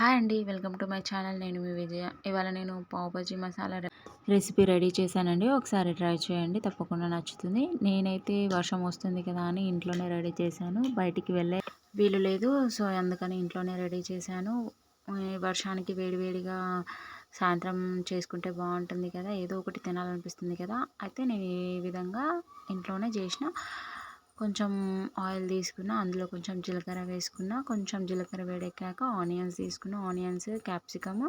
Hi అండి welcome to my channel. నేను మీ విజయ. ఇవాళ నేను పావుబజీ మసాలా రెసిపీ రెడీ చేశానండి. ఒకసారి ట్రై చేయండి తప్పకుండా నచ్చుతుంది. నేనైతే వర్షం వస్తుంది కదా అని ఇంట్లోనే రెడీ చేశాను. బయటికి వెళ్ళే వీలు లేదు సో అందుకని ఇంట్లోనే రెడీ చేశాను. వర్షానికి వేడివేడిగా సాయంత్రం చేసుకుంటే బాగుంటుంది కదా ఏదో ఒకటి తినాలనిపిస్తుంది కదా. అయితే నేను ఈ విధంగా ఇంట్లోనే చేసిన కొంచెం ఆయిల్ తీసుకున్న అందులో కొంచెం జీలకర్ర వేసుకున్న కొంచెం జీలకర్ర వేడెక్కాక ఆనియన్స్ తీసుకున్న ఆనియన్స్ క్యాప్సికమ్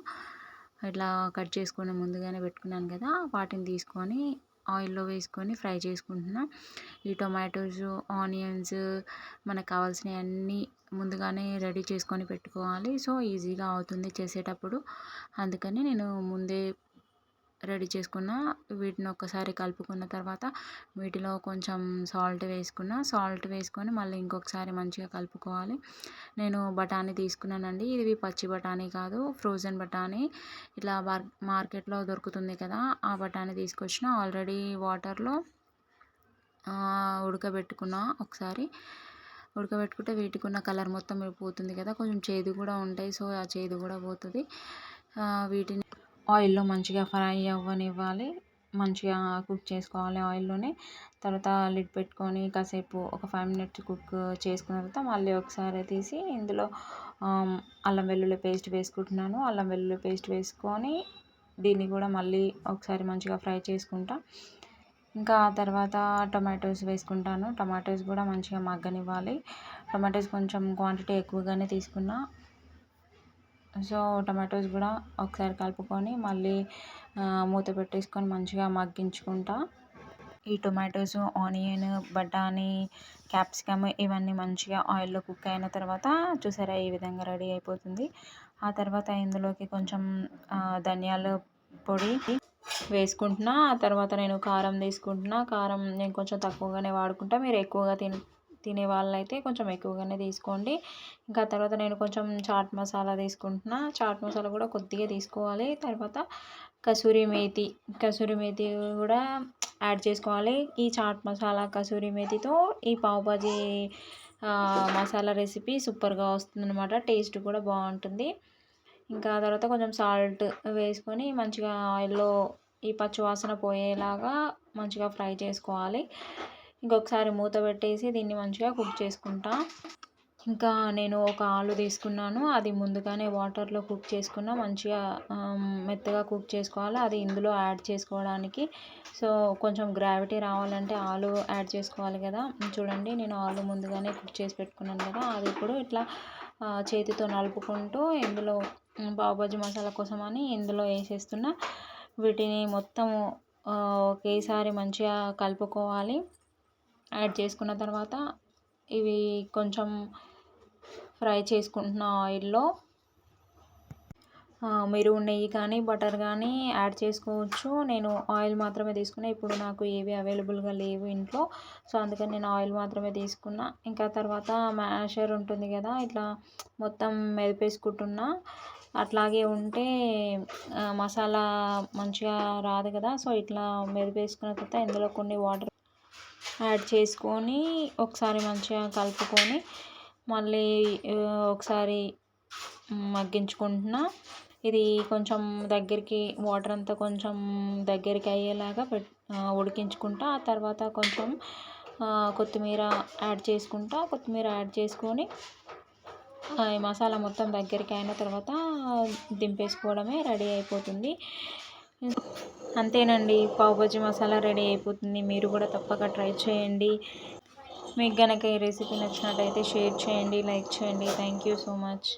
ఇట్లా కట్ చేసుకున్న ముందుగానే పెట్టుకున్నాను కదా వాటిని తీసుకొని ఆయిల్లో వేసుకొని ఫ్రై చేసుకుంటున్నా. ఈ టొమాటోస్ ఆనియన్స్ మనకు కావాల్సినవి అన్నీ ముందుగానే రెడీ చేసుకొని పెట్టుకోవాలి. సో ఈజీగా అవుతుంది చేసేటప్పుడు. అందుకని నేను ముందే రెడీ చేసుకున్న వీటిని ఒక్కసారి కలుపుకున్న తర్వాత వీటిలో కొంచెం సాల్ట్ వేసుకున్న. సాల్ట్ వేసుకొని మళ్ళీ ఇంకొకసారి మంచిగా కలుపుకోవాలి. నేను బఠానీ తీసుకున్నానండి. ఇది పచ్చి బఠానీ కాదు ఫ్రోజన్ బఠానీ. ఇట్లా మార్కెట్లో దొరుకుతుంది కదా ఆ బఠానీ తీసుకొచ్చిన. ఆల్రెడీ వాటర్లో ఉడకబెట్టుకున్న ఒకసారి. ఉడకబెట్టుకుంటే వీటికి ఉన్న కలర్ మొత్తం పోతుంది కదా కొంచెం చేదు కూడా ఉంటాయి. సో ఆ చేదు కూడా పోతుంది. వీటిని ఆయిల్లో మంచిగా ఫ్రై అవ్వనివ్వాలి. మంచిగా కుక్ చేసుకోవాలి ఆయిల్లోనే. తర్వాత లిడ్ పెట్టుకొని కాసేపు ఒక ఫైవ్ మినిట్స్ కుక్ చేసుకున్న తర్వాత మళ్ళీ ఒకసారి తీసి ఇందులో అల్లం వెల్లుల్లి పేస్ట్ వేసుకుంటున్నాను. అల్లం వెల్లుల్లి పేస్ట్ వేసుకొని దీన్ని కూడా మళ్ళీ ఒకసారి మంచిగా ఫ్రై చేసుకుంటా. ఇంకా ఆ తర్వాత టొమాటోస్ వేసుకుంటాను. టొమాటోస్ కూడా మంచిగా మగ్గనివ్వాలి. టొమాటోస్ కొంచెం క్వాంటిటీ ఎక్కువగానే తీసుకున్నా. సో టమాటోస్ కూడా ఒకసారి కలుపుకొని మళ్ళీ మూత పెట్టేసుకొని మంచిగా మగ్గించుకుంటా. ఈ టొమాటోస్ ఆనియన్ బఠానీ క్యాప్సికమ్ ఇవన్నీ మంచిగా ఆయిల్లో కుక్ అయిన తర్వాత చూసారా ఈ విధంగా రెడీ అయిపోతుంది. ఆ తర్వాత ఇందులోకి కొంచెం ధనియాల పొడి వేసుకుంటున్నా. ఆ తర్వాత నేను కారం తీసుకుంటున్నా. కారం నేను కొంచెం తక్కువగానే వాడుకుంటా. మీరు ఎక్కువగా తిన్ తినే వాళ్ళైతే కొంచెం ఎక్కువగానే తీసుకోండి. ఇంకా తర్వాత నేను కొంచెం చాట్ మసాలా తీసుకుంటున్నా. చాట్ మసాలా కూడా కొద్దిగా తీసుకోవాలి. తర్వాత కసూరి మేతి కసూరి మేతి కూడా యాడ్ చేసుకోవాలి. ఈ చాట్ మసాలా కసూరి మేతితో ఈ పావుబాజీ మసాలా రెసిపీ సూపర్గా వస్తుందన్నమాట. టేస్ట్ కూడా బాగుంటుంది. ఇంకా తర్వాత కొంచెం సాల్ట్ వేసుకొని మంచిగా ఆయిల్లో ఈ పచ్చివాసన పోయేలాగా మంచిగా ఫ్రై చేసుకోవాలి. ఇంకొకసారి మూత పెట్టేసి దీన్ని మంచిగా కుక్ చేసుకుంటా. ఇంకా నేను ఒక ఆలు తీసుకున్నాను. అది ముందుగానే వాటర్లో కుక్ చేసుకున్న. మంచిగా మెత్తగా కుక్ చేసుకోవాలి. అది ఇందులో యాడ్ చేసుకోవడానికి. సో కొంచెం గ్రావిటీ రావాలంటే ఆలు యాడ్ చేసుకోవాలి కదా. చూడండి నేను ఆలు ముందుగానే కుక్ చేసి పెట్టుకున్నాను కదా. అది ఇప్పుడు ఇట్లా చేతితో నలుపుకుంటూ ఇందులో పావుబాజీ మసాలా కోసం అని ఇందులో వేసేస్తున్నా. వీటిని మొత్తం ఒకేసారి మంచిగా కలుపుకోవాలి. యాడ్ చేసుకున్న తర్వాత ఇవి కొంచెం ఫ్రై చేసుకుంటున్న ఆయిల్లో మీరు నెయ్యి కానీ బటర్ కానీ యాడ్ చేసుకోవచ్చు. నేను ఆయిల్ మాత్రమే తీసుకున్నా. ఇప్పుడు నాకు ఏవి అవైలబుల్గా లేవు ఇంట్లో. సో అందుకని నేను ఆయిల్ మాత్రమే తీసుకున్నా. ఇంకా తర్వాత మ్యాషర్ ఉంటుంది కదా ఇట్లా మొత్తం మెదిపేసుకుంటున్నా. అట్లాగే ఉంటే మసాలా మంచిగా రాదు కదా సో ఇట్లా మెదిపేసుకున్న తర్వాత ఇందులో కొన్ని వాటర్ యాడ్ చేసుకొని ఒకసారి మంచిగా కలుపుకొని మళ్ళీ ఒకసారి మగ్గించుకుంటున్నా. ఇది కొంచెం దగ్గరికి వాటర్ అంతా కొంచెం దగ్గరికి అయ్యేలాగా పెట్ ఉడికించుకుంటా. ఆ తర్వాత కొంచెం కొత్తిమీర యాడ్ చేసుకుంటా. కొత్తిమీర యాడ్ చేసుకొని మసాలా మొత్తం దగ్గరికి అయిన తర్వాత దింపేసుకోవడమే రెడీ అయిపోతుంది. అంతేనండి. పావుబజీ మసాలా రెడీ అయిపోతుంది. మీరు కూడా తప్పక ట్రై చేయండి. మీకు కనుక ఈ రెసిపీ నచ్చినట్టయితే షేర్ చేయండి లైక్ చేయండి. Thank you so much.